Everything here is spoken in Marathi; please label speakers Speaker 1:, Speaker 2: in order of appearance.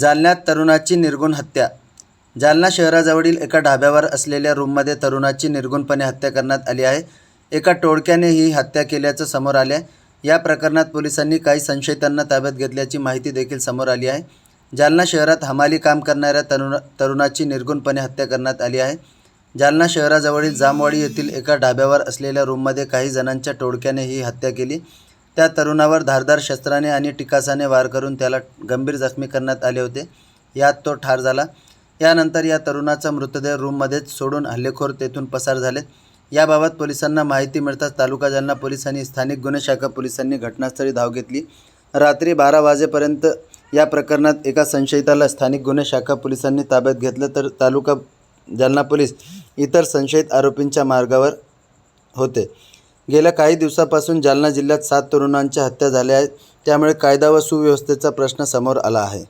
Speaker 1: जालन्यात तरुणाची निर्गुण हत्या. जालना शहराजवळील एका ढाब्यावर असलेल्या रूममध्ये तरुणाची निर्गुणपणे हत्या करण्यात आली आहे. एका टोळक्याने ही हत्या केल्याचं समोर आले या प्रकरणात पोलिसांनी काही संशयितांना ताब्यात घेतल्याची माहिती देखील समोर आली आहे. जालना शहरात हमाली काम करणाऱ्या तरुण तरुणाची निर्गुणपणे हत्या करण्यात आली आहे. जालना शहराजवळील जामवाडी येथील एका ढाब्यावर असलेल्या रूममध्ये काही जणांच्या टोळक्याने ही हत्या केली. त्या तरुणावर धारदार शस्त्राने आणि टिकासाने वार करून त्याला गंभीर जखमी करण्यात आले होते. यात तो ठार झाला. यानंतर या तरुणाचा मृतदेह रूममध्येच सोडून हल्लेखोर तेथून पसार झाले. याबाबत पोलिसांना माहिती मिळताच तालुका जालना पोलिसांनी स्थानिक गुन्हे शाखा पोलिसांनी घटनास्थळी धाव घेतली. रात्री बारा वाजेपर्यंत या प्रकरणात एका संशयिताला स्थानिक गुन्हे शाखा पोलिसांनी ताब्यात घेतलं तर तालुका जालना पोलीस इतर संशयित आरोपींच्या मार्गावर होते. गेल्या काही दिवसापासून जालना जिल्ह्यात सात तरुणांच्या हत्या झाल्या आहेत. त्यामुळे कायदा व सुव्यवस्थेचा प्रश्न समोर आला आहे.